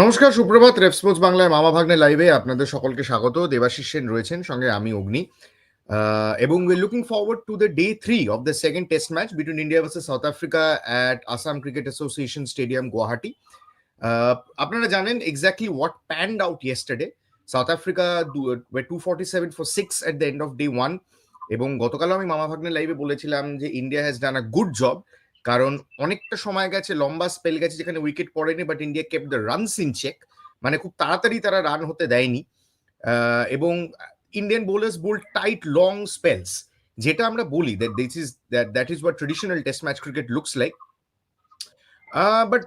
নমস্কার, সুপ্রভাত রেপস্পোর্টস বাংলায় মামা ভাগ্নে লাইভে আপনাদের সকলকে স্বাগত। দেবাশিস সেন রয়েছেন, সঙ্গে আমি অগ্নি। এবং we looking forward to the day three of the second test match between India versus South Africa at Assam cricket association stadium Guwahati আপনারা জানেন exactly what panned out yesterday South Africa two forty seven for six at the end of day one এবং গতকালও আমি মামা ভাগ্নে লাইভে বলেছিলাম যে India has done a good job কারণ অনেকটা সময় গেছে, লম্বা স্পেল গেছে যেখানে উইকেট পড়েনি but India kept the runs in check মানে খুব তাড়াতাড়ি তারা রান হতে দেয়নি। এবং Indian bowlers bowl tight long spells যেটা আমরা বলি that this is that that is what traditional test match cricket looks like but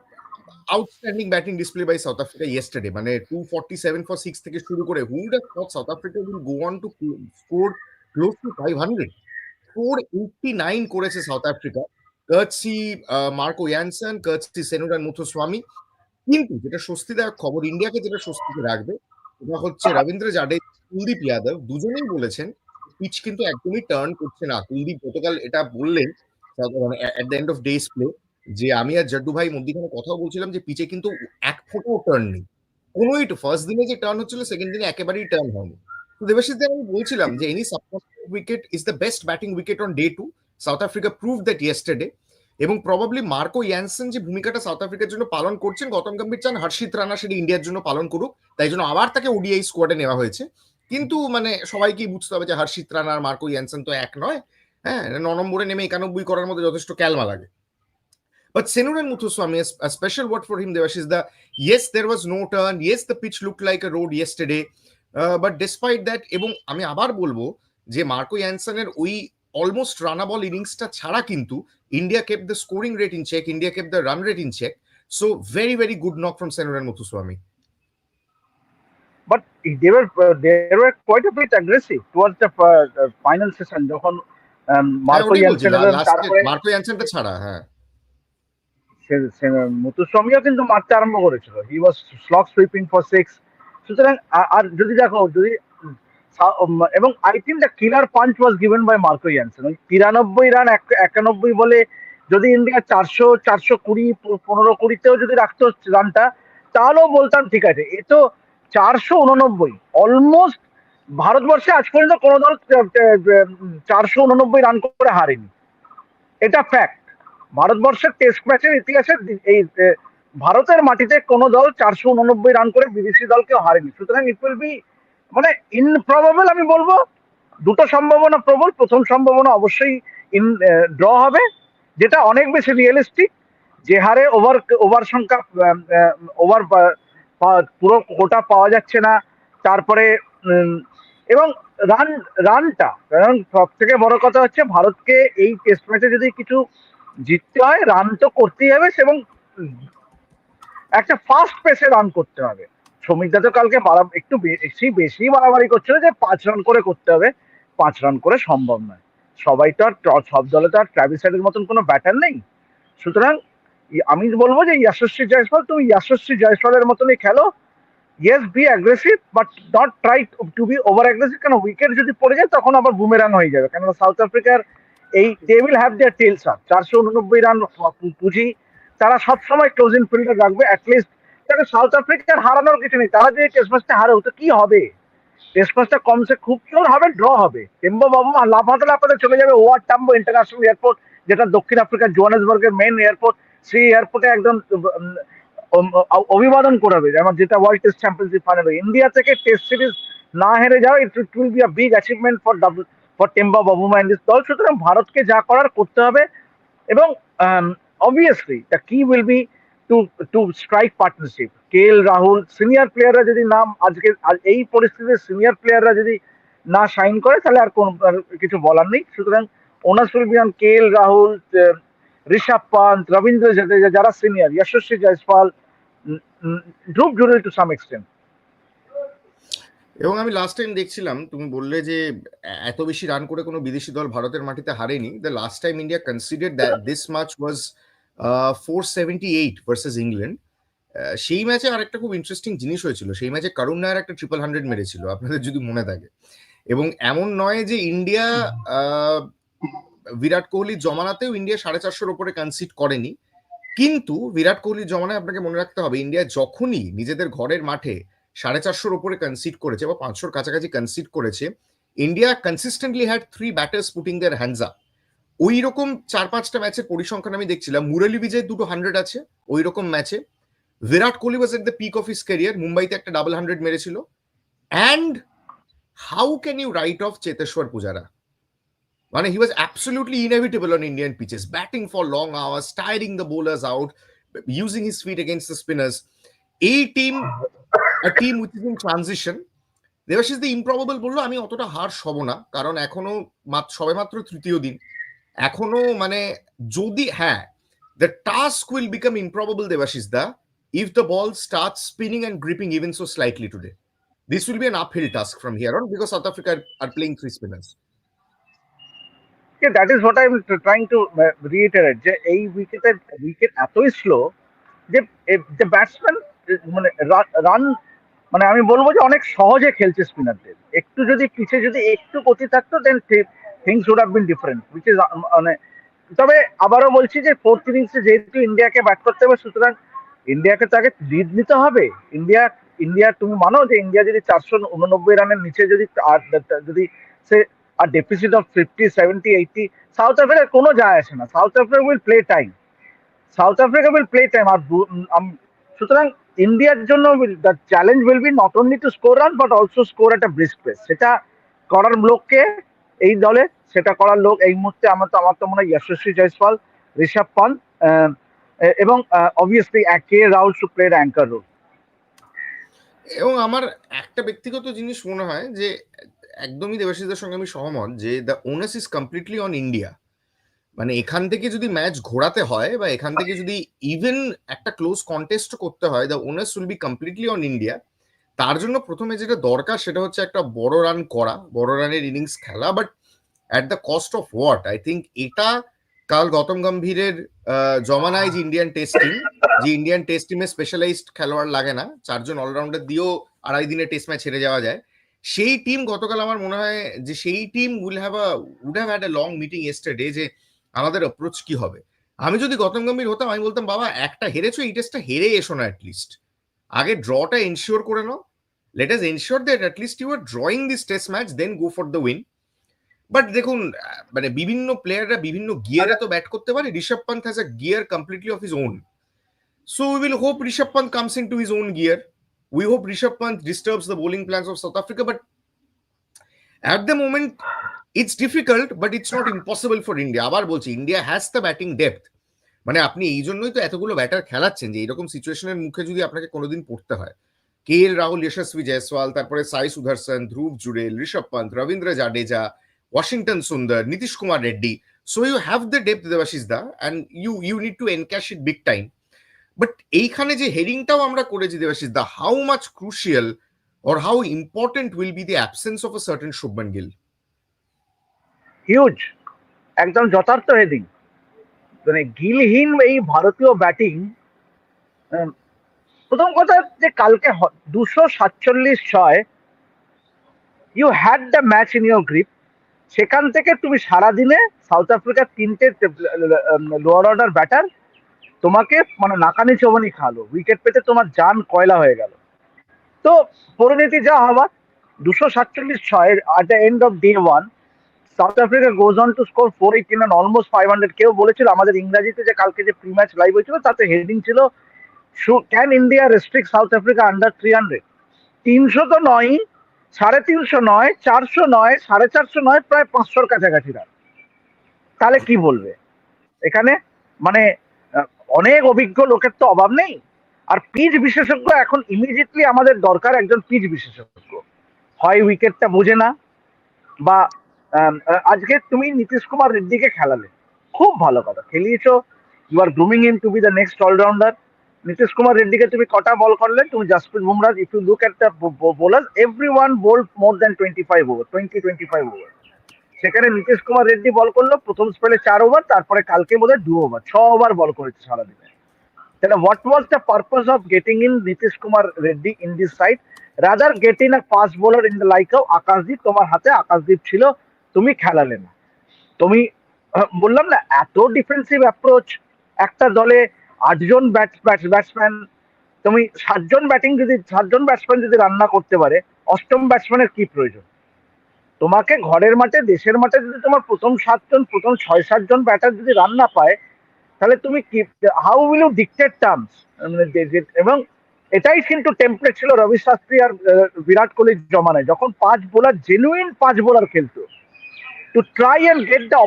outstanding batting display by South Africa yesterday মানে two forty seven for six থেকে শুরু করে who'd South Africa will go on to score close to five hundred four eighty nine করেছে South Africa courtesy Marco Jansen courtesy Senuran Muthusamy কিন্তু যেটা স্বস্তিদায়ক খবর ইন্ডিয়াকে যেটা স্বস্তিতে রাখবে, সেটা হচ্ছে রবীন্দ্র জাডেজা, কুলদীপ যাদব দুজনেই বলেছেন, পিচ কিন্তু একদমই টার্ন করছে না। কুলদীপ গতকাল এটা বললেন at the end of play যে আমি আর জাড্ডু ভাই মধ্যখানে কথাও বলছিলাম যে পিচে কিন্তু এক ফোটো টার্ন নেই। কোনোই ফার্স্ট দিনে যে টার্ন হচ্ছিল সেকেন্ড দিনে একেবারেই টার্ন হয়নি। তো দেবাশিস আমি বলছিলাম যে any subcontinent wicket is the best batting wicket on day two South Africa prove that yesterday এবং প্রবাবলি মার্কো ইয়ানসন যে ভূমিকাটা সাউথ আফ্রিকার জন্য পালন করছেন গৌতম গম্ভীর চান হর্ষিত রানা সেটি ইন্ডিয়ার জন্য পালন করুক তাই জন্য আবার তাকে ওডিআই স্কোয়াডে নেওয়া হয়েছে কিন্তু মানে সবাইকেই বুঝতে হবে যে হর্ষিত রানা আর মার্কো ইয়ানসন তো এক নয় হ্যাঁ ন নম্বরে নেমে একানব্বই করার মধ্যে যথেষ্ট ক্যালমা লাগে But Senuran Muthuswamy, a, special word for him, Devash, is the yes, there was no turn. Yes, the pitch looked like a road yesterday. Uh, but despite that, এবং আমি আবার বলব যে মার্কো ইয়ানসনের ওই অলমোস্ট রানাবল ইনিংসটা ছাড়া কিন্তু India kept the scoring rate in check India kept the run rate in check so very very good knock from Senuran Muthusamy but they were uh, they were quite a bit aggressive towards the uh, uh, final session যখন um, Marco Jansen তারপরে Marco ইয়ানসেনটা ছাড়া হ্যাঁ। মুতুস্বামীও কিন্তু মারতে আরম্ভ করেছিল। He was slog sweeping for six সুতরাং আ- আর যদি দেখো যদি এবং I think the killer punch was given by Marco Jansen ওই তিরানব্বই রান, এক- একানব্বই বলে যদি ইন্ডিয়া চারশো চারশো কুড়ি পনেরো কুড়িতেও যদি রাখতো রানটা, তাহলেও বলতাম ঠিক আছে। এ তো চারশো উননব্বই অলমোস্ট ভারতবর্ষে আজ পর্যন্ত কোনো দল চারশো উননব্বই রান করে হারেনি। এটা ফ্যাক্ট ভারতবর্ষের টেস্ট ম্যাচের ইতিহাসে এই ভারতের মাটিতে কোনো দল চারশো উননব্বই রান করে বিদেশি দলকে হারেনি। সুতরাং ইট উইল বি মানে ইনপ্রবাবল আমি বলব, দুটো সম্ভাবনা প্রবল, প্রথম সম্ভাবনা অবশ্যই ইন ড্র হবে, যেটা অনেক বেশি রিয়েলিস্টিক যে হারে ওভার ওভার সংখ্যা ওভার পুরো কোটা পাওয়া যাচ্ছে না, তারপরে এবং রান রানটা কারণ সব থেকে বড় কথা হচ্ছে ভারতকে এই টেস্ট ম্যাচে যদি কিছু জিততে হয় রান তো করতেই হবে, এবং একটা ফাস্ট পেসে রান করতে হবে। সমীরদা তো কালকে বাড়া- একটু বেশি বেশি বাড়াবাড়ি করছিল যে পাঁচ রান করে করতে হবে। পাঁচ রান করে সম্ভব নয়। সবাই তো আর সব দলে তো আর ট্রাভিস মতন কোনো ব্যাটার নেই। সুতরাং আমি বলব যে ইয়াশস্বী জয়সওয়াল তুমি ইয়াশস্বী জয়সওয়ালের মতনই খেলো। Yes be aggressive but not try to be over aggressive কেন উইকেট যদি পড়ে যায়, তখন আবার বুমেরাং হয়ে যাবে। কেননা সাউথ আফ্রিকার এই will have their tails up চারশো উননব্বই রান পুঁজি তারা সবসময় ক্লোজিং ফিল্ডার রাখবে অ্যাটলিস্ট তাকে সাউথ আফ্রিকার হারানোর কিছু নেই। তারা যদি টেস্ট ম্যাচটা হারে তো কি হবে? টেস্ট ম্যাচটা কমসে খুব জোর হবে ড্র হবে। টেম্বো বাবু লাফাতে লাফাতে চলে যাবে ওয়ার টাম্বো ইন্টারন্যাশনাল এয়ারপোর্ট যেটা দক্ষিণ আফ্রিকার জোহানেসবার্গের মেন এয়ারপোর্ট সেই এয়ারপোর্টে একদম অভিবাদন করাবে। যেমন যেটা world test championship final India থেকে টেস্ট সিরিজ না হেরে যাওয়া it will be a big achievement for double for Temba Bavuma in দল। সুতরাং ভারতকে যা করার করতে হবে। এবং obviously the key will be to to strike partnership Rahul senior প্লেয়াররা যদি নাম আজকে এই পরিস্থিতিতে সিনিয়র প্লেয়াররা যদি না সাইন করে, তাহলে আর কোনো কিছু বলার নেই। সুতরাং রাহুল ঋষভ পান্ত রবীন্দ্র জাদেজা, যারা senior Yashasvi Jaiswal Dhruv Jurel to some extent এবং আমি লাস্ট টাইম দেখছিলাম, তুমি বললে যে, এত বেশি রান করে কোনো বিদেশি দল ভারতের মাটিতে হারেনি। The last time India consider that this was four seventy eight versus England সেই ম্যাচে আরেকটা খুব ইন্টারেস্টিং জিনিস হয়েছিল। সেই ম্যাচে করুণ নায়ার একটা ট্রিপল হান্ড্রেড মেরেছিল, আপনাদের যদি মনে থাকে। এবং এমন নয় যে ইন্ডিয়া বিরাট কোহলির জমানাতেও ইন্ডিয়া সাড়ে চারশোর ওপরে কনসিড করেনি। কিন্তু বিরাট কোহলির জমানায় আপনাকে মনে রাখতে হবে ইন্ডিয়া যখনই নিজেদের ঘরের মাঠে সাড়ে চারশোর উপরে কনসিড করেছে বা পাঁচশোর কাছাকাছি কনসিড করেছে India consistently had three batters putting their hands up ওই রকম চার পাঁচটা ম্যাচের পরিসংখ্যান আমি দেখছিলাম। মুরালি বিজয় দুটো হান্ড্রেড আছে ওই রকম ম্যাচে। Virat Kohli was at the peak of his career মুম্বাইতে একটা ডাবল হান্ড্রেড মেরেছিল। And how can you write off Cheteshwar Pujara মানে he was absolutely inevitable on Indian pitches batting for long hours tiring the bowlers out using his feet against the spinners এই team which is in transition, Debashis the improbable বলল, আমি অতটা হার হব না, কারণ এখনও সবে মাত্র তৃতীয় দিন। এখনও মানে যদি হ্যাঁ the task will become improbable Debashis da if the ball start spinning and gripping even so slightly today this will be an uphill task from here on because South Africa are playing three spinners Yeah, that is what I'm trying to uh, reiterate যে এই উইকেটের wicket এতই slow যে যে batsman মানে run মানে আমি বলব যে অনেক সহজে খেলছে স্পিনারদের একটু যদি পিছে যদি একটু গতি থাকতো then things would have been different which is মানে তবে আবারও বলছি যে ফোর্থ ইনিংসে যেহেতু ইন্ডিয়াকে ব্যাট করতে হবে, সুতরাং ইন্ডিয়াকে তো আগে লিড নিতে হবে। ইন্ডিয়া ইন্ডিয়া তুমি মানো যে ইন্ডিয়া যদি চারশো উননব্বই রানের নিচে যদি যদি সে, আর deficit of fifty seventy eighty South আফ্রিকার কোনো যায় আসে না। South Africa will play time South Africa will play time আর সুতরাং ইন্ডিয়ার জন্য the challenge will be not only to score run but also score একটা ব্রিস্ক পেস সেটা করার লোককে এই দলে সেটা করার লোক এই মুহূর্তে আমার তো আমার তো মনে হয় যশস্বী জয়সওয়াল ঋষভ পান্ত এবং obviously K Rahul to play anchor role এবং আমার একটা ব্যক্তিগত জিনিস মনে হয় যে, একদমই দেবাশিসদের সঙ্গে আমি সহমত যে the onus is completely on India মানে এখান থেকে যদি ম্যাচ ঘোরাতে হয় বা এখান থেকে যদি ইভেন একটা ক্লোজ কন্টেস্ট করতে হয় the onus will be completely on India তার জন্য প্রথমে যেটা দরকার সেটা হচ্ছে একটা বড় রান করা, বড় রানের ইনিংস খেলা but at the cost of what I think এটা কাল গৌতম গম্ভীরের জমানায় যে ইন্ডিয়ান টেস্ট টিম যে ইন্ডিয়ান টেস্ট টিমে স্পেশালাইজড খেলোয়াড় লাগে না, চারজন অলরাউন্ডার দিয়েও আড়াই দিনে টেস্ট ম্যাচ ছেড়ে যাওয়া যায়। সেই টিম গতকাল আমার মনে হয় যে সেই team will have a would have had a long meeting yesterday যে আমাদের অ্যাপ্রোচ কি হবে। আমি যদি গৌতম গম্ভীর হতাম, আমি বলতাম, বাবা, একটা হেরেছো, এই টেস্টটা হেরে এসো না অ্যাটলিস্ট আগে ড্রটা এনশিওর করে now let us ensure that at least you are drawing this test match then go for the win but দেখুন মানে বিভিন্ন প্লেয়াররা বিভিন্ন গিয়ারে তো ব্যাট করতে পারে। Rishabh Pant has a gear completely of his own so we will hope Rishabh Pant comes into his own gear we hope Rishabh Pant disturbs the bowling plans of South Africa, but at the moment, it's difficult, but it's not impossible for India. আবার বলছি India has the batting depth মানে আপনি এই জন্যই তো এতগুলো batter খেলাচ্ছেন যে এরকম সিচুয়েশনের মুখে যদি আপনাকে কোনোদিন পড়তে হয়। কে এল রাহুল যশস্বী জয়সওয়াল তারপরে Sai Sudharsan Dhruv Jurel Rishabh Pant Ravindra Jadeja Washington Sundar Nitish Kumar Reddy so you have the depth Debashis da and you you need to encash it big time but এইখানে যে হেডিংটাও আমরা করেছি Debashis da how much crucial or how important will be the absence of a certain Shubman Gill huge একদম যথার্থ heading মানে গিলহীন এই ভারতীয় ব্যাটিং প্রথম কথা যে কালকে দুশো সাতচল্লিশ ছয় you had the match in your grip সেখান থেকে তুমি সারাদিনে সাউথ আফ্রিকার তিনটে লোয়ার অর্ডার ব্যাটার তোমাকে মানে নাকানি চবানি খালো। উইকেট পেতে তোমার যান কয়লা হয়ে গেল। তো পরিণতি যা হবার দুশো সাতচল্লিশ ছয় at the end of day one South Africa goes on to score four eight in almost five hundred কেউ বলেছিল আমাদের ইংরাজিতে যে কালকে যে প্রি ম্যাচ লাইভ হয়েছিল, তাতে হেডিং ছিল can India restrict South Africa under three hundred তিনশো তো নয়, সাড়ে তিনশো নয়, চারশো নয়, সাড়ে চারশো নয়, প্রায় পাঁচশোর কাছাকাছি রান তাহলে কি বলবে? এখানে মানে অনেক অভিজ্ঞ লোকের তো অভাব নেই। আর পিচ বিশেষজ্ঞ এখন ইমিডিয়েটলি আমাদের দরকার একজন পিচ বিশেষজ্ঞ। হয় উইকেটটা বোঝে না, বা আজকে তুমি নীতিশ কুমার রেড্ডিকে খেলালে। খুব ভালো কথা। খেলিয়েছো you are grooming in to be the next allrounder Nitish Kumar রেড্ডিকে তুমি কটা বল করলে? তুমি Jasprit Bumrah if you look the bowler every one bowled more than twenty five over twenty twenty five over সেখানে নীতিশ কুমার রেড্ডি বল করল, প্রথম স্পেলে চার over তারপরে কালকে বোধ হয় দু ওভার ছ ওভার বল করেছে সারাদিনে। তাহলে what was the purpose of getting in Nitish Kumar Reddy in this side rather get in a fast bowler in the like of Akashdeep তোমার হাতে আকাশদীপ ছিল, তুমি খেলালে না। তুমি বললাম না, এত ডিফেন্সিভ অ্যাপ্রোচ একটা দলে আটজন ব্যাট ব্যাটসম্যান তুমি সাতজন ব্যাটিং যদি সাতজন ব্যাটসম্যান যদি রান্না করতে পারে, অষ্টম ব্যাটসম্যানের কি প্রয়োজন? তোমাকে ঘরের মাঠে, দেশের মাঠে যদি তোমার প্রথম সাতজন, প্রথম ছয়, সাতজন ব্যাটার যদি রান্না পায়, তাহলে তুমি কি how will you dictate terms এবং এটাই কিন্তু টেমপ্লেট ছিল রবি শাস্ত্রী আর বিরাট কোহলির জমানায়। যখন পাঁচ বোলার জেনুইন পাঁচ বোলার খেলতো to try and get the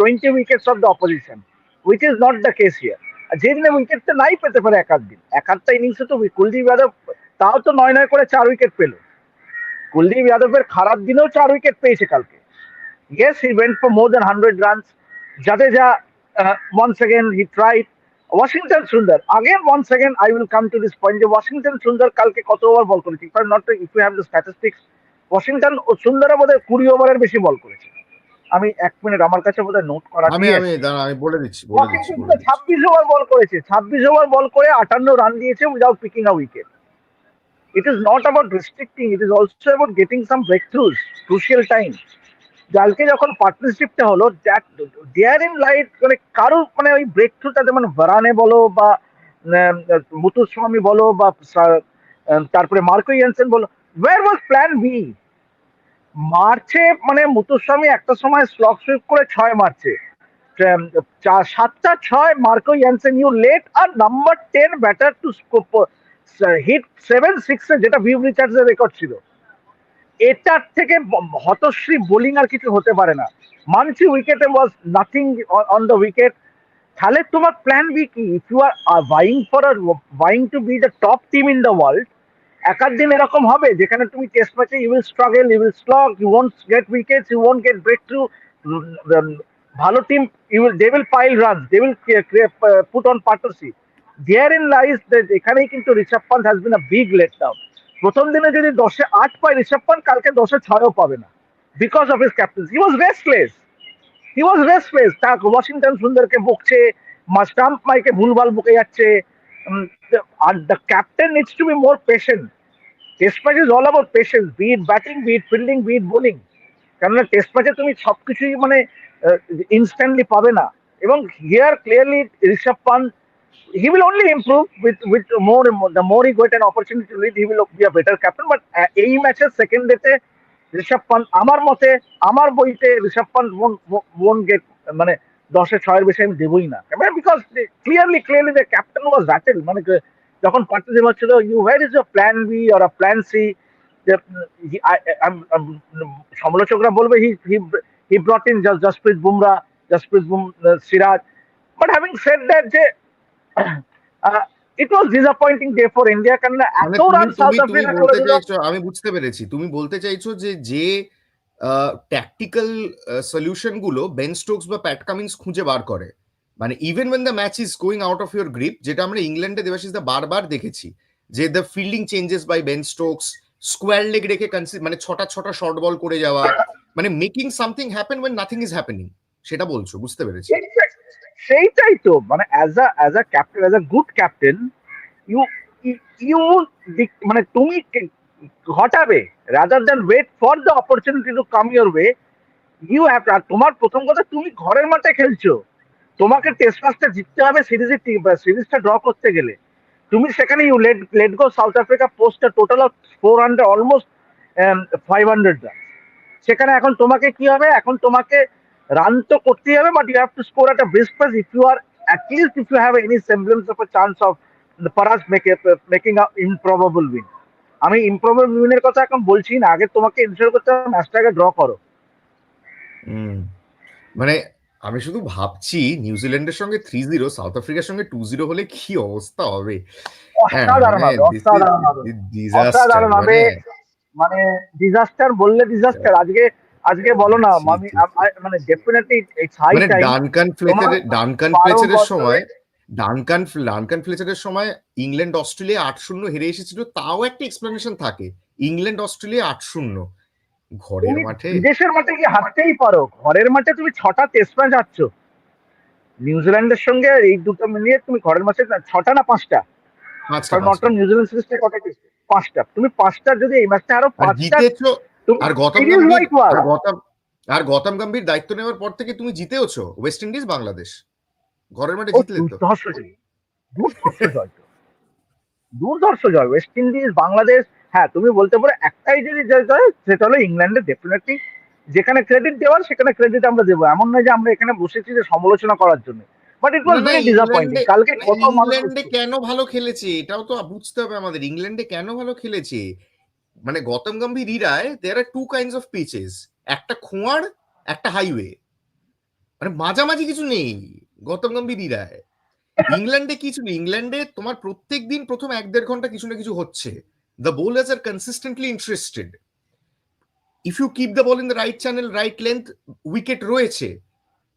twenty wickets of the opposition which is not the case here যেদিনে উইকেটটা নাই পেতে পারে এক দিন। এক আধটা ইনিংসে তো কুলদীপ যাদব, তাও তো নয় নয় করে চার উইকেট পেল। কুলদীপ যাদবের খারাপ দিনেও চার উইকেট পেয়েছে কালকে। Yes he went for more then hundred runs Jadeja once again he tried Washington Sundar again once again I will come to this point যে ওয়াশিংটন সুন্দর কালকে কত ওভার বল করেছে? If not if you have the statistics Washington ও সুন্দর বোধহয় কুড়ি ওভারের বেশি বল করেছে। আমি এক মিনিট আমার কাছে বোধহয় নোট করা আমি আমি দাঁড়া আমি বলে দিচ্ছি বলে দিচ্ছি ওয়াশিংটন বলে দিচ্ছি। ছাব্বিশ ওভার বল করেছে ছাব্বিশ ওভার বল করে আটান্ন রান দিয়েছে without picking a wicket it is not about restricting it is also about getting some breakthroughs crucial time কালকে যখন পার্টনারশিপটা হলো দ্যাট দেয়ার ইন লাইট মানে কারোর মানে ওই ব্রেক থ্রুটা যেমন ভারানে বলো বা মুতুস্বামী বলো বা তারপরে মার্কো ইয়ানসেন বলো ওয়ার ওয়াজ প্ল্যান বি মার্চে মানে মুতুস্বামী একটা সময় স্লক সুইপ করে ছয় um, সাতটা ছয় Marco Jansen you let are number ten batter to hit seven সিক্সে যেটা ভিভ রিচার্ডসের রেকর্ড ছিল। এটার থেকে হতশ্রী বোলিং আর কিছু হতে পারে না। মানছি উইকেটে was nothing on the wicket তাহলে তোমার প্ল্যান বি কি? If you are buying for are buying to be the top team in the world এক আধ দিন এরকম হবে, যেখানে তুমি টেস্ট ম্যাচে you will struggle you will slog you won't get wickets you won't get breakthrough ভালো team you will they will pile run they will put on partnership there in lies এখানেই কিন্তু Rishabh Pant has been a big let down প্রথম দিনে যদি দশে আট পায়, ঋষভ পান্ত কালকে দশে ছয়ও পাবে না because of his captain he was restless he was restless তা ওয়াশিংটন সুন্দরকে বকছে স্টাম্প মাইকে ভুলভাল বকে যাচ্ছে আর the captain needs to be more patient test match is all about patience bit batting bit fielding bit bowling কেননা টেস্ট ম্যাচে তুমি সবকিছুই মানে ইনস্ট্যান্টলি পাবে না। এবং here clearly Rishabh Pant he will only improve with with more the more he get an opportunity to lead he will be a better captain. But uh, এই ম্যাচের সেকেন্ড ডেতে ঋষভ পান্ত আমার মতে আমার বইতে ঋষভ পান্ত ওন গেট মানে দশে ছয়ের বেশি আমি দেবই না। Because clearly clearly the captain was rattle মানে যখন পার্টিসিপ হচ্ছিল you were is your plan B or a plan C সমালোচকরা বলবে he he brought in Jasprit Bumrah Jasprit broom Siraj but having said that যে it was disappointing day for India কারণ এত run south Africa করে আমি বুঝতে পেরেছি। তুমি বলতে চাইছো যে যে ট্যাকটিক্যাল সলিউশনগুলো বেন স্টোকস বা প্যাট কামিন্স খুঁজে বার করে। মানে even when the match is going out of your grip যেটা আমরা ইংল্যান্ডে দেবাশিস দা বারবার দেখেছি, যে the fielding changes by Ben Stokes square leg রেখে মানে ছটা ছটা শর্ট বল করে যাওয়া মানে making something happen when nothing is happening সেটা বলছো, বুঝতে পেরেছি। সেইটাই- তো মানে as a as a captain as a good captain you you মানে তুমি ঘটাবে rather than wait for the opportunity to come your way you have তোমার প্রথম কথা, তুমি ঘরের মাঠে খেলছো। তোমাকে টেস্ট ম্যাচটা জিততে হবে সিরিজে সিরিজটা ড্র করতে গেলে। তুমি সেখানে you let let go South Africa post total of four hundred almost five hundred run সেখানে এখন তোমাকে কি হবে? এখন তোমাকে রান তো করতেই হবে but you have to score at a brisk pace if you are at least if any a chance of the Paras make, making a improbable win আমি ইম্প্রবেবল উইনের কথা এখন বলছি না আগে তোমাকে ইনশিওর করতে হবে ম্যাচটাকে ড্র করো। মানে আমি শুধু ভাবছি নিউজিল্যান্ডের সঙ্গে থ্রি জিরো সাউথ আফ্রিকার সঙ্গে টু জিরো হলে কি অবস্থা হবে? হ্যাঁ, মানে হবে মানে মানে ডিজাস্টার বললে ডিজাস্টার আজকে আজকে বলো না আমি মানে ডেফিনেটলি হাই মানে ডানকান ফ্লেচারের ডানকান ফ্লেচারের সময় ডানকান ডানকান ফ্লেচারের সময় ইংল্যান্ড অস্ট্রেলিয়া আট শূন্য হেরে এসেছিল তাও একটা এক্সপ্লেনেশন থাকে। ইংল্যান্ড অস্ট্রেলিয়া আট শূন্য। ঘরের মাঠে? বিদেশের মাঠে কি হারতেই পারো। ঘরের মাঠে তুমি ছটা টেস্ট ম্যাচ হারছো নিউজিল্যান্ডের সঙ্গে এই দুটো মিলিয়ে তুমি ঘরের মাঠে ছটা না পাঁচটা? কারণ নটন নিউজিল্যান্ড সিরিজটা কটা টেস্ট পাঁচটা। তুমি পাঁচটা যদি এই ম্যাচটা আরও পাঁচটা আর গৌতম গম্ভীর আর গৌতম আর গৌতম গম্ভীর দায়িত্ব নেওয়ার পর থেকে তুমি জিতেওছো। West Indies Bangladesh. ঘরের মাঠে জিতলে তো। দুর্ধর্ষ জয়। ওয়েস্ট ইন্ডিজ বাংলাদেশ হ্যাঁ তুমি বলতে পারো একটাই যদি সেটা হলো ইংল্যান্ডে ডেফিনেটলি যেখানে ক্রেডিট দেওয়ার সেখানে ক্রেডিট আমরা দেবো। এমন নয় যে আমরা এখানে বসেছি যে সমালোচনা করার জন্য। But it was very disappointing কালকে কত ইংল্যান্ডে কেন ভালো খেলেছে? এটাও তো বুঝতে হবে আমাদের। ইংল্যান্ডে কেন ভালো খেলেছে? মানে Gautam Gambhir ইরায় there are two kinds of pitches একটা খোঁয়ার একটা হাইওয়ে মানে মাঝামাঝি কিছু নেই গৌতম গম্ভীর ইরায় ইংল্যান্ডে কিছু নেই। ইংল্যান্ডে তোমার প্রত্যেক দিন প্রথম এক দেড় ঘণ্টা কিছু না কিছু হচ্ছে। The bowlers are consistently interested if you keep the ball in the right channel right length wicket রয়েছে।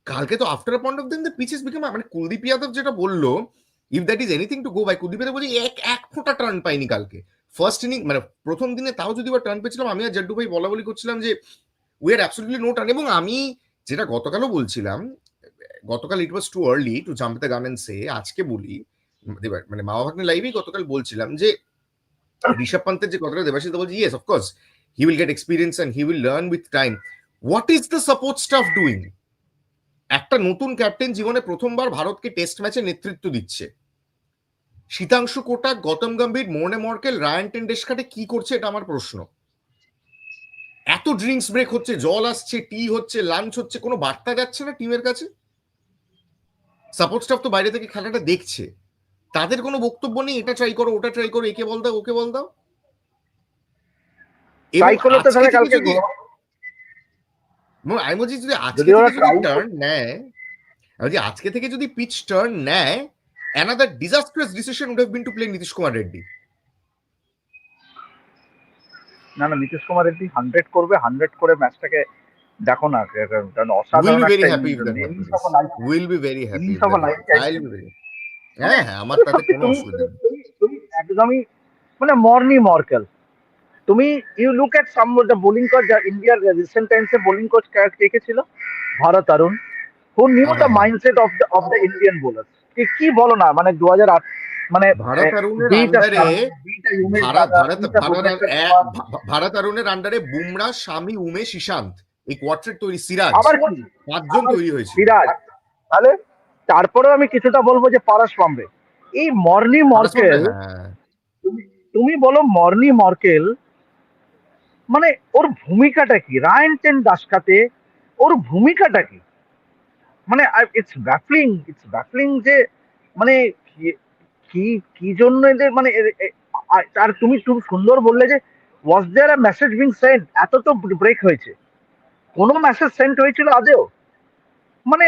কালকে তো after point of then the pitches become মানে কুলদীপ যাদব যেটা বলল if that is anything to go by Kuldeep Yadav বলছি, এক এক ফোঁটা টার্ন পাইনি কালকে। ফার্স্ট ইনিং মানে প্রথম দিনে তাও যদি বা টার্ন পেয়েছিলাম, আমি আর জাড্ডু ভাই বলা বলি করছিলাম যে we are absolutely no turn এবং আমি যেটা গতকালও বলছিলাম, গতকাল it was too early to jump the gun say আজকে বলি মানে মামা ভাগ্নে লাইভেই গতকাল বলছিলাম যে ঋষভ পন্থের যে কথাটা দেবাশিস বলছি yes of course he will get experience and he will learn with time what is the support staff doing একটা নতুন ক্যাপ্টেন জীবনে প্রথমবার ভারতকে টেস্ট ম্যাচে নেতৃত্ব দিচ্ছে। Sitanshu Kotak Gautam Gambhir Morne Morkel, Ryan ten Doeschate কি করছে এটা আমার প্রশ্ন। এত ড্রিঙ্কস ব্রেক হচ্ছে, জল আসছে টি হচ্ছে লাঞ্চ হচ্ছে, কোনো বার্তা যাচ্ছে না টিমের কাছে? সাপোর্ট স্টাফ তো বাইরে থেকে খেলাটা দেখছে। তাদের কোনো বক্তব্য নেই এটা ট্রাই করো ওটা ট্রাই করো একে বল দাও ওকে বল দাও। যদি- এবং আমি বলছি যদি আজকে টার্ন নেয় আমি বলছি আজকে থেকে যদি পিচ টার্ন নেয় another disastrous decision would have been to play Nitish Kumar Reddy না না নীতিশ কুমার রেড্ডি হান্ড্রেড করবে হান্ড্রেড করে ম্যাচটাকে দেখো না কারণ- অসাধারণ will be very happy will be very happy. হ্যাঁ হ্যাঁ আমার তাতে কোনো অসুবিধা নেই। একদমই মানে মর্নি মর্কেল। তুমি you look at some the bowling coach ইন্ডিয়ার রিসেন্ট টাইমসে বোলিং কোচ কে কে ছিল? Bharat Arun who new the. Mindset of the of the Indian bowler কি বলো না মানে দু হাজার আট মানে ভারত অরুণের আন্ডারে ভারত Yadav, ভারত ভারত অরুণের আন্ডারে বুমরা স্বামী উমেশ ইশান্ত। এই কোয়ার্টেট তৈরি সিরাজ। আবার পাঁচজন তৈরি হয়েছে। সিরাজ। তাহলে তারপরেও আমি কিছুটা বলব যে পারাস পাম্বে। এই মর্নি মর্কেল হ্যাঁ। তুমি বলো মর্নি মর্কেল মানে ওর ভূমিকাটা কি? রায়ন টেন দাসকাতে ওর ভূমিকাটা কি? মানে ইটস ব্যাফলিং ইটস ব্যাফলিং যে মানে কি- কি জন্য এদের মানে আর তুমি খুব সুন্দর বললে যে was there a message being sent এত তো ব্রেক হয়েছে। কোনো মেসেজ সেন্ট হয়েছিল আদেও। মানে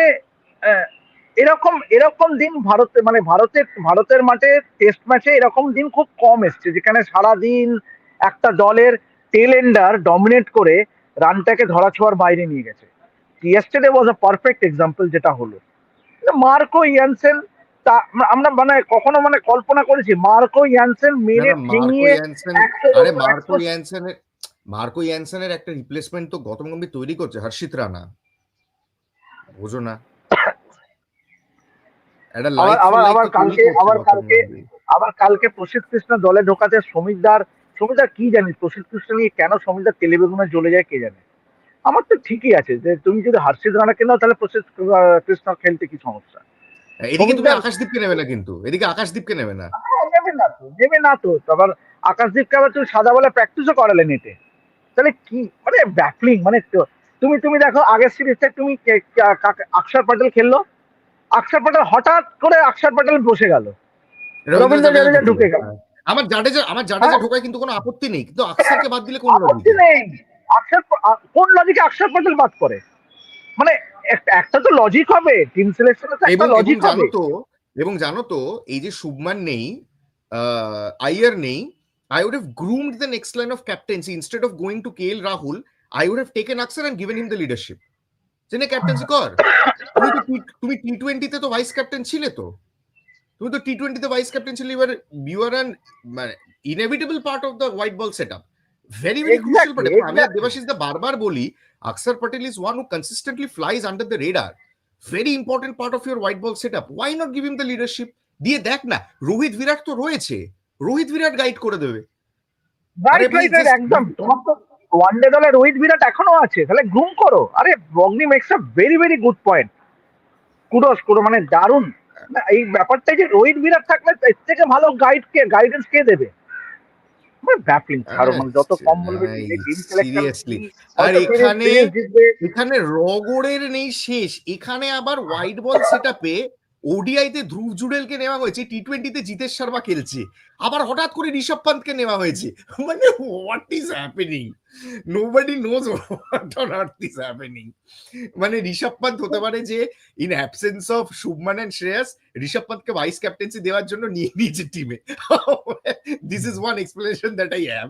এরকম এরকম দিন ভারতে মানে ভারতের ভারতের মাঠে টেস্ট ম্যাচে এরকম দিন খুব কম এসছে যেখানে সারা দিন একটা দলের টেলেন্ডার ডমিনেট করে রানটাকে ধরাছোঁয়ার বাইরে নিয়ে গেছে। Yesterday was a perfect example যেটা হলো। মার্কো ইয়ানসেন তা আমরা- মানে কখনো মানে কল্পনা করেছি মার্কো ইয়ানসেন মেরে না, মার্কো ঠেঙিয়ে আরে মার্কো ইয়ানসেনের মার্কো ইয়ানসেনের একটা রিপ্লেসমেন্ট তো গৌতম গম্ভীর তৈরি করছে হর্ষিত রানা। বোঝো না। আবার- কালকে- আবার কালকে- আবার কালকে প্রসিদ্ধ কৃষ্ণ দলে ঢোকাতে সমীরদার সমীরদার কি জানিস? প্রসিদ্ধ কৃষ্ণ নিয়ে কেন সমীরদার তেলেবেগুনে জ্বলে যায় কে জানে? আমার তো ঠিকই আছে যে তুমি যদি হর্ষিত রানা কেন তাহলে প্রসিদ্ধ কৃষ্ণ খেলতে কি সমস্যা? এদিকে তুমি আকাশদীপকে নেবে না কিন্তু। এদিকে আকাশদীপকে নেবে না। হ্যাঁ, নেবে না তো নেবে না তো। আবার আকাশদীপকে আবার তুমি সাদা বলে প্র্যাকটিসও করালে নেটে। তাহলে কি? মানে ব্যাকলিং মানে তুমি তুমি দেখো আগের সিরিজটা তুমি অক্ষর প্যাটেল খেললো। অক্ষর প্যাটেল হঠাৎ করে অক্ষর প্যাটেল বসে গেল। রবীন্দ্র জাদেজা ঢুকে গেল। আমার জাডেজা আমার জাডেজা হ্যাঁ। ঢোকায় কিন্তু কোনো আপত্তি নেই কিন্তু আকসারকে বাদ দিলে কোন আপত্তি নেই। অক্ষর কোন লজিকে অক্ষর প্যাটেল বাদ করে মানে একটা- একটা তো লজিক হবে টিম সিলেকশনে তো একটা লজিক হবে। তো এবং জানো তো এই যে শুভমান নেই আইয়ার নেই I would have groomed the next line of captaincy instead of going to KL Rahul I would have taken Axar and given him the leadership জেনে ক্যাপ্টেন্সি কর তুমি তো তুমি টি টোয়েন্টিতে তো ভাইস ক্যাপ্টেন ছিলে তো। তুমি তো টি টোয়েন্টিতে ভাইস ক্যাপ্টেন ছিলে এবার ইউ আর অ্যান মানে inevitable part of the white ball set up very very crucial part আমি আর দেবাশিস দা বারবার বলি Axar Patel is one who consistently flies under the radar very important part of your white ball set up why not give him the leadership দিয়ে দেখ না রোহিত বিরাট তো রয়েছে। রোহিত বিরাট guide করে দেবে। রাইট রাইট রাইট একদম। তোমার তো ওয়ানডে দলে রোহিত বিরাট এখনও আছে তাহলে গ্রুম করো। আরে বগ্নি makes a very very good point kudos করো মানে দারুণ। এই ব্যাপারটা যে রোহিত বিরাট থাকলে এর থেকে ভালো গাইড কে গাইডেন্স কে দেবে? মানে যত কম বলবে টিম। আর এখানে এখানে রগড়ের নেই শেষ। এখানে আবার হোয়াইট বল সেটআপে ওডিআইতে ধ্রুব জুডেলকে নেওয়া হয়েছে টি টোয়েন্টিতে জিতেশ শর্মা খেলছে, আবার হঠাৎ করে ঋষভ পান্তকে নেওয়া হয়েছে। মানে what is happening nobody knows what on earth is happening মানে ঋষভ পান্ত হতে পারে যে in absence of Shubman and Shreyas Rishabh পান্তকে vice captaincy দেওয়ার জন্য নিয়ে নিয়েছে টিমে this is one explanation that I have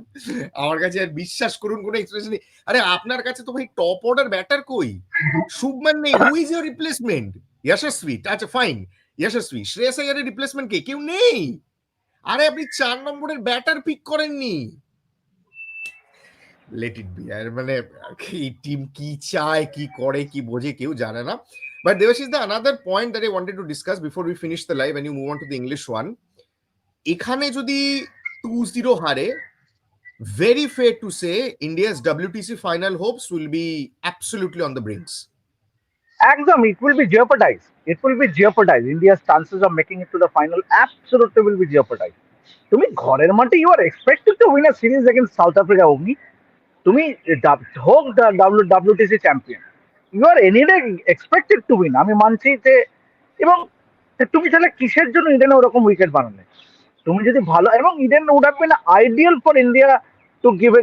আমার কাছে আর বিশ্বাস করুন, কোনো এক্সপ্লেনেশন নেই। আরে আপনার কাছে তো ভাই টপ অর্ডার ব্যাটার কই? শুভমান নেই। Who is your replacement Yashasvi আচ্ছা ফাইন যশস্বী শ্রেয়াস আয়ারের রিপ্লেসমেন্ট কে কেউ নেই আরে আপনি চার নম্বরের ব্যাটার পিক করেননি লেট ইট বি আর মানে এই টিম কি চায় কি করে কি বোঝে কেউ জানে না but Debashis da another point that I wanted to discuss before we finish the live end you move on to the English one এখানে যদি টু জিরো হারে very fair to say India's WTC final hopes will be absolutely on the brinks. একদম it will be jeopardise it will be jeopardise India's chances of making it to the final absolutely will be jeopardise তুমি ঘরের মাঠে you are expected to win a series against South Africa Agni তুমি হোক W WTC champion you are any day expected to win আমি মানছি যে, এবং তুমি তাহলে কিসের জন্য ইডেনে ওরকম উইকেট বানালে? তুমি যদি ভালো, এবং Eden would have been ideal for India to give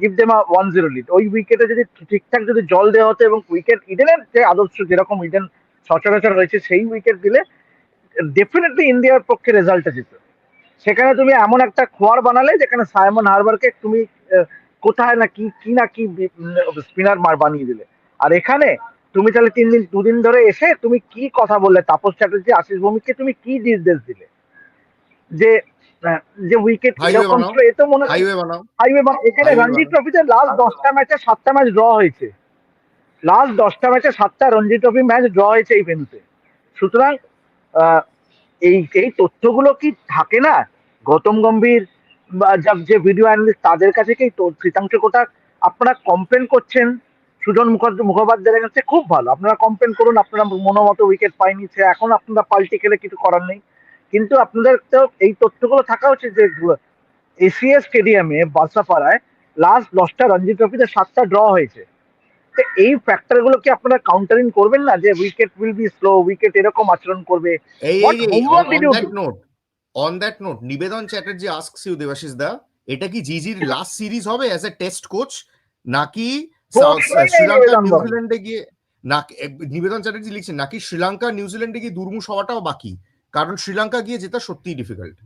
give them one zero lead ওই উইকেটে যদি ঠিকঠাক যদি জল দেওয়া হতো এবং উইকেট ইডেনের যে আদর্শ যেরকম ইডেন সচরাচর রয়েছে, সেই উইকেট দিলে ডেফিনেটলি ইন্ডিয়ার পক্ষে রেজাল্টটা যেত সেখানে তুমি এমন একটা খোয়ার বানালে যেখানে সায়মন হারবারকে তুমি কোথায় না কি কি না কি স্পিনার মার বানিয়ে দিলে। আর এখানে তুমি তাহলে তিন দিন, দুদিন ধরে এসে তুমি কি কথা বললে? তাপস চ্যাটার্জি, আশিস ভৌমিককে তুমি কি নির্দেশ দিলে? যে আহ, যে উইকেট এরকম ছিল এ তো মনে হাইওয়ে বানাও। হাইওয়ে এখানে রঞ্জি ট্রফিতে লাস্ট দশটা ম্যাচে সাতটা ম্যাচ ড্র হয়েছে। লাস্ট দশটা ম্যাচে সাতটা রঞ্জি ট্রফি ম্যাচ ড্র হয়েছে এই ভেন্যুতে সুতরাং এই এই তথ্যগুলো কি থাকে না? গৌতম গম্ভীর বা যা- ভিডিও অ্যানালিস্ট তাদের কাছে কি শীতাংশু কোটাক আপনারা কমপ্লেন করছেন? সুজন মুখার্জি মুখোপাধ্যায়ের কাছে খুব ভালো। আপনারা কমপ্লেন করুন আপনারা মনোমতো উইকেট পাইনি সে এখন আপনারা পাল্টি খেলে কিছু করার নেই। কিন্তু আপনাদের তো এই তথ্যগুলো থাকা উচিত যে এসিএস স্টেডিয়ামে বাসাপাড়ায় লাস্ট দশটা রঞ্জি ট্রফিতে সাতটা ড্র হয়েছে। তো এই ফ্যাক্টরগুলো কি আপনারা কাউন্টারিং করবেন না যে wicket will be slow wicket এরকম আচরণ করবে? On that note Nivedan Chatterjee asks you Debashis da এটা কি জিজির লাস্ট সিরিজ হবে অ্যাজ এ টেস্ট কোচ নাকি শ্রীলঙ্কা নিউজিল্যান্ডে গিয়ে নাকি নিবেদন চ্যাটার্জি লিখছেন নাকি শ্রীলঙ্কা নিউজিল্যান্ডে গিয়ে দুর্মুষ হওয়াটাও বাকি? কারণ শ্রীলঙ্কা গিয়ে যেটা সত্যিই ডিফিকাল্ট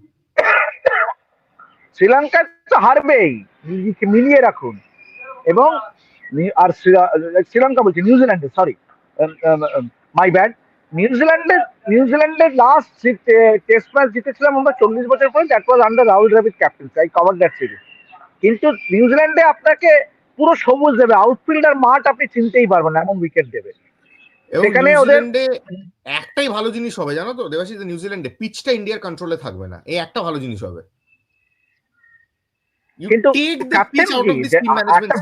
শ্রীলঙ্কা তো হারবেই। মিলিয়ে রাখুন। এবং আর শ্রীলঙ্কা বলছি নিউজিল্যান্ডে সরি মাই ব্যাড নিউজিল্যান্ডের নিউজিল্যান্ডের লাস্ট টেস্ট ম্যাচ জিতেছিলাম আমরা চল্লিশ বছর পরে that was under Rahul Dravid captain I cover that series কিন্তু নিউজিল্যান্ডে আপনাকে পুরো সবুজ দেবে আউটফিল্ডার মাঠ আপনি চিনতেই পারবেন এমন উইকেট দেবে। সেখানে ওদের- একটাই ভালো জিনিস হবে জানো তো? দেবাশিস নিউজিল্যান্ডে পিচটা ইন্ডিয়ার কন্ট্রোলে থাকবে না। এই একটা ভালো জিনিস হবে। কিন্তু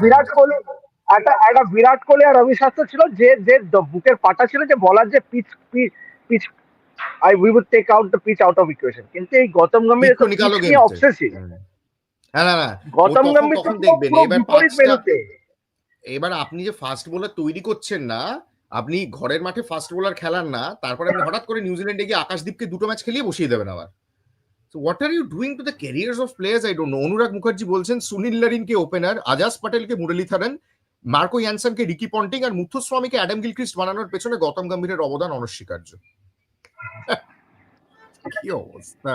বিরাট কোহলি একটা একটা বিরাট কোহলি আর রবি শাস্ত্র ছিল যে যে বুকের পাটা ছিল যে বলার যে pitch pitch I we would take out the pitch out of equation কিন্তু এই গৌতম গম্ভীর। অবসেসিভ হ্যাঁ না না গৌতম গম্ভীর দেখবেন এবার পাঁচটা এবার আপনি যে ফাস্ট বোলার তৈরি করছেন না আপনি ঘরের মাঠে ফাস্ট বোলার খেলান না, তারপরে আপনি হঠাৎ করে নিউজিল্যান্ডে গিয়ে আকাশদীপকে দুটো ম্যাচ খেলিয়ে বসিয়ে দেবেন আবার। So what are you doing to the careers of players I don't know Anurag Mukherjee বলছেন, সুনীল লারিনকে ওপেনার আজাজ পাটেলকে মুরলীধরন, মার্কো ইয়ানসনকে রিকি পন্টিং আর মুথুস্বামীকে অ্যাডাম গিলক্রিস্ট বানানোর পেছনে গৌতম গম্ভীরের অবদান অনস্বীকার্য। কি অবস্থা?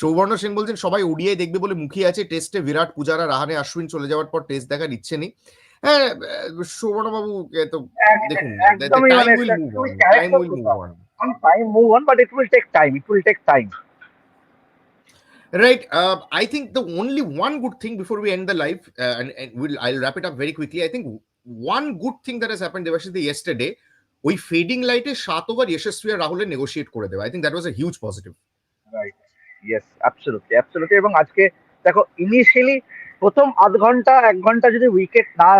সৌবর্ণ সেন বলছেন, সবাই ওডিআই দেখবে বলে মুখিয়ে আছে, টেস্টে বিরাট পূজারা, রাহানে, আশ্বিন চলে যাওয়ার পর টেস্ট দেখার ইচ্ছে নেই। হ্যাঁ সৌবর্ণ তো দেখুন টাইম মানে will move on time will move on time move on but it will take time it will take time Right. Uh, I think the only one good thing before we end the live, uh, and, and we'll I'll wrap it up very quickly. I think one good thing that has happened, Devashish, the yesterday, ওই fading লাইটে সাত over Yashasvi আর রাহুলের negotiate করে দেবে I think that was a huge positive right yes absolutely absolutely এবং আজকে দেখো ইনিশিয়ালি প্রথম আধ ঘণ্টা এক ঘণ্টা যদি উইকেট না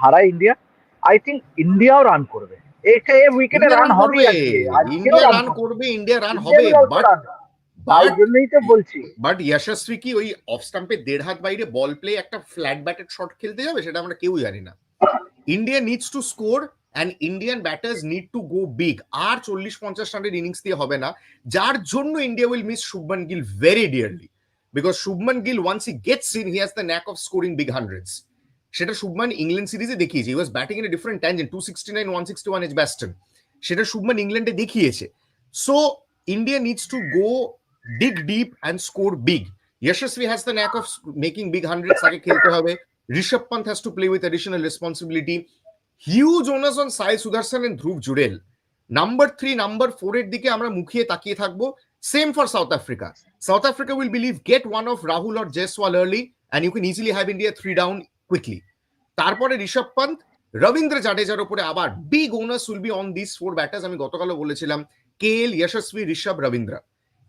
হারায় ইন্ডিয়া আই থিঙ্ক ইন্ডিয়াও রান করবে। এটা এ উইকেটে রান হবে ইন্ডিয়া রান করবে ইন্ডিয়া রান হবে বাট তাই জন্যই তো বলছি। বাট ইয়াশস্বী কি ওই অফ স্টাম্পে দেড় হাত বাইরে বল প্লে একটা ফ্ল্যাট ব্যাটেড শট খেলতে যাবে সেটা আমরা কেউ জানি না। India needs to score and Indian batters need to go big আর চল্লিশ পঞ্চাশ রানের ইনিংস দিয়ে হবে না। যার জন্য India will miss Shubman Gill very dearly because Shubman Gill once he gets in he has the knack of scoring big hundreds সেটা Shubman England সিরিজে দেখিয়েছে। He was batting in a different tangent to sixty one Edgbaston সেটা শুভমান ইংল্যান্ডে দেখিয়েছে। So India needs to go dig deep and score big Yashasvi has the knack of making big hundred আগে খেলতে হবে। Rishabh Pant has to play with additional responsibility huge onus on Sai Sudharsan and Dhruv Jurel number three number ফোরের দিকে আমরা মুখিয়ে তাকিয়ে থাকব। Same for South Africa South Africa will believe get one of Rahul or Jaiswal early and you can easily have India three down quickly তারপরে ঋষভ পান্ত রবীন্দ্র জাডেজার উপরে আবার big onus will be on this four batters আমি গতকালও বলেছিলাম কে এল যশস্বী ঋষভ রবীন্দ্র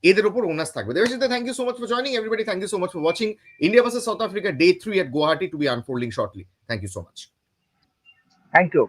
এদের উপর owners থাকবে। Debashita thank you so much for joining everybody thank you so much for watching India versus South Africa day three at Guwahati to be unfolding shortly thank you so much thank you